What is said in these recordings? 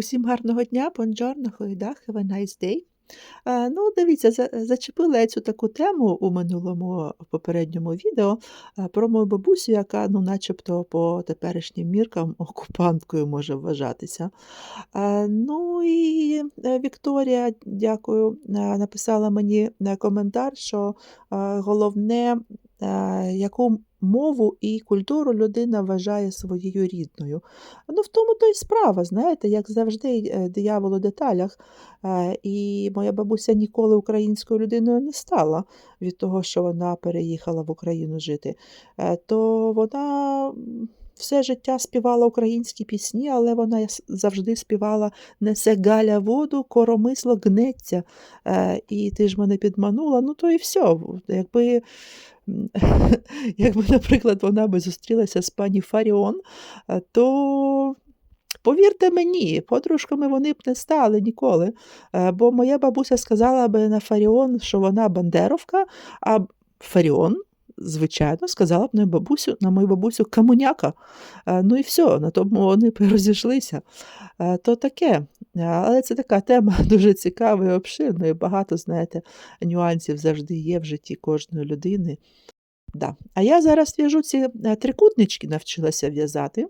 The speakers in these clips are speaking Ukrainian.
Усім гарного дня, бонджорно, хойдах, have a nice day. Е, Ну, дивіться, зачепила я цю таку тему у минулому попередньому відео е, про мою бабусю, яка, ну, начебто, по теперішнім міркам окупанткою може вважатися. Е, Ну і Вікторія, дякую, написала мені коментар, що головне, яку мову і культуру людина вважає своєю рідною. Ну, в тому то й справа, знаєте, як завжди, е, диявол у деталях. Е, І моя бабуся ніколи українською людиною не стала від того, що вона переїхала в Україну жити. Е, То вона все життя співала українські пісні, але вона завжди співала Несе Галя воду, коромисло гнеться. Е, І ти ж мене підманула. Ну, то і все. Якби, якби, наприклад, вона би зустрілася з пані Фаріон, е, то Повірте мені, подружками вони б не стали ніколи. Е, Бо моя бабуся сказала би на Фаріон, що вона бандеровка, а Фаріон, звичайно, сказала б на бабусю, на мою бабусю комуняка. Е, Ну і все, на тому вони розійшлися. Е, То таке. Е, Але це така тема дуже цікава і обширна, і багато, знаєте, нюансів завжди є в житті кожної людини. Да. А я зараз в'яжу ці трикутнички, навчилася в'язати.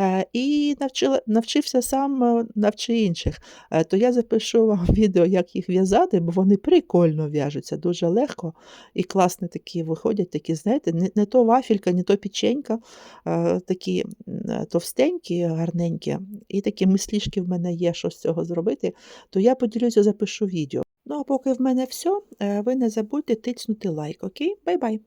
Е, І навчила, навчився сам, е, навчи інших. Е, То я запишу вам відео, як їх в'язати, бо вони прикольно в'яжуться, дуже легко і класно такі виходять, такі, знаєте, не, не то вафелька, не то печенька, такі товстенькі, гарненькі, і такі мислішки в мене є, що з цього зробити, то я поділюся, запишу відео. Ну а поки в мене все, ви не забудьте тицнути лайк, окей? Бай-бай!